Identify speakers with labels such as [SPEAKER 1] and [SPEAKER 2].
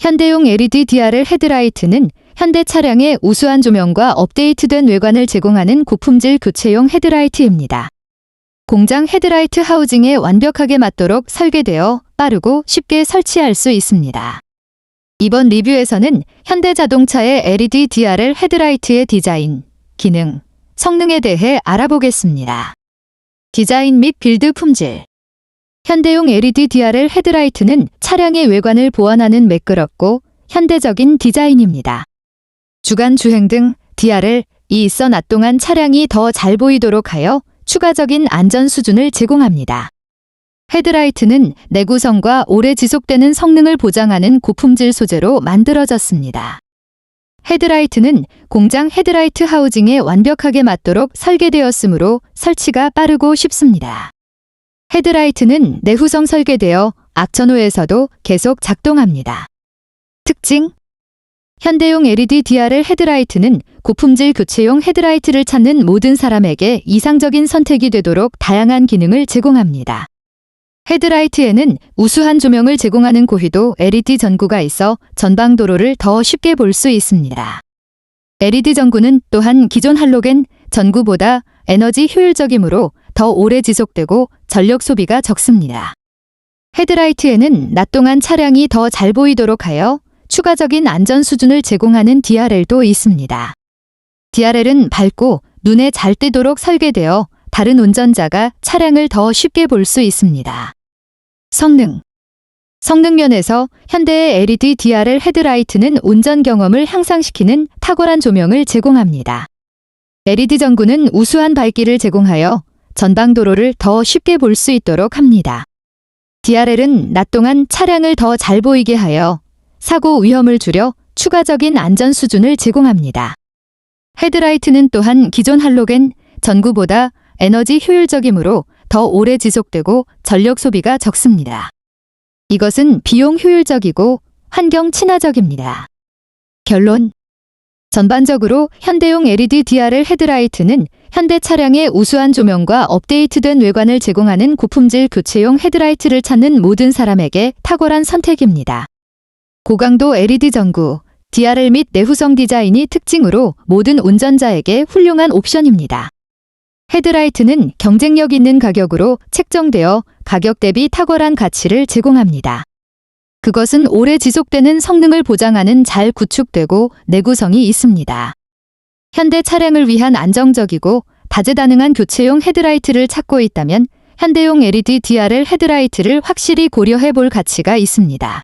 [SPEAKER 1] 현대용 LED DRL 헤드라이트는 현대 차량의 우수한 조명과 업데이트된 외관을 제공하는 고품질 교체용 헤드라이트입니다. 공장 헤드라이트 하우징에 완벽하게 맞도록 설계되어 빠르고 쉽게 설치할 수 있습니다. 이번 리뷰에서는 현대자동차의 LED DRL 헤드라이트의 디자인, 기능, 성능에 대해 알아보겠습니다. 디자인 및 빌드 품질 현대용 LED DRL 헤드라이트는 차량의 외관을 보완하는 매끄럽고 현대적인 디자인입니다. 주간 주행 등 DRL이 있어 낮 동안 차량이 더 잘 보이도록 하여 추가적인 안전 수준을 제공합니다. 헤드라이트는 내구성과 오래 지속되는 성능을 보장하는 고품질 소재로 만들어졌습니다. 헤드라이트는 공장 헤드라이트 하우징에 완벽하게 맞도록 설계되었으므로 설치가 빠르고 쉽습니다. 헤드라이트는 내후성 설계되어 악천후에서도 계속 작동합니다. 특징 현대용 LED DRL 헤드라이트는 고품질 교체용 헤드라이트를 찾는 모든 사람에게 이상적인 선택이 되도록 다양한 기능을 제공합니다. 헤드라이트에는 우수한 조명을 제공하는 고휘도 LED 전구가 있어 전방 도로를 더 쉽게 볼 수 있습니다. LED 전구는 또한 기존 할로겐 전구보다 에너지 효율적이므로 더 오래 지속되고 전력 소비가 적습니다. 헤드라이트에는 낮 동안 차량이 더 잘 보이도록 하여 추가적인 안전 수준을 제공하는 DRL도 있습니다. DRL은 밝고 눈에 잘 띄도록 설계되어 다른 운전자가 차량을 더 쉽게 볼 수 있습니다. 성능 성능 면에서 현대의 LED DRL 헤드라이트는 운전 경험을 향상시키는 탁월한 조명을 제공합니다. LED 전구는 우수한 밝기를 제공하여 전방 도로를 더 쉽게 볼 수 있도록 합니다. DRL은 낮 동안 차량을 더 잘 보이게 하여 사고 위험을 줄여 추가적인 안전 수준을 제공합니다. 헤드라이트는 또한 기존 할로겐 전구보다 에너지 효율적이므로 더 오래 지속되고 전력 소비가 적습니다. 이것은 비용 효율적이고 환경 친화적입니다. 결론 전반적으로 현대용 LED DRL 헤드라이트는 현대 차량의 우수한 조명과 업데이트된 외관을 제공하는 고품질 교체용 헤드라이트를 찾는 모든 사람에게 탁월한 선택입니다. 고강도 LED 전구, DRL 및 내후성 디자인이 특징으로 모든 운전자에게 훌륭한 옵션입니다. 헤드라이트는 경쟁력 있는 가격으로 책정되어 가격 대비 탁월한 가치를 제공합니다. 그것은 오래 지속되는 성능을 보장하는 잘 구축되고 내구성이 있습니다. 현대 차량을 위한 안정적이고 다재다능한 교체용 헤드라이트를 찾고 있다면 현대용 LED DRL 헤드라이트를 확실히 고려해 볼 가치가 있습니다.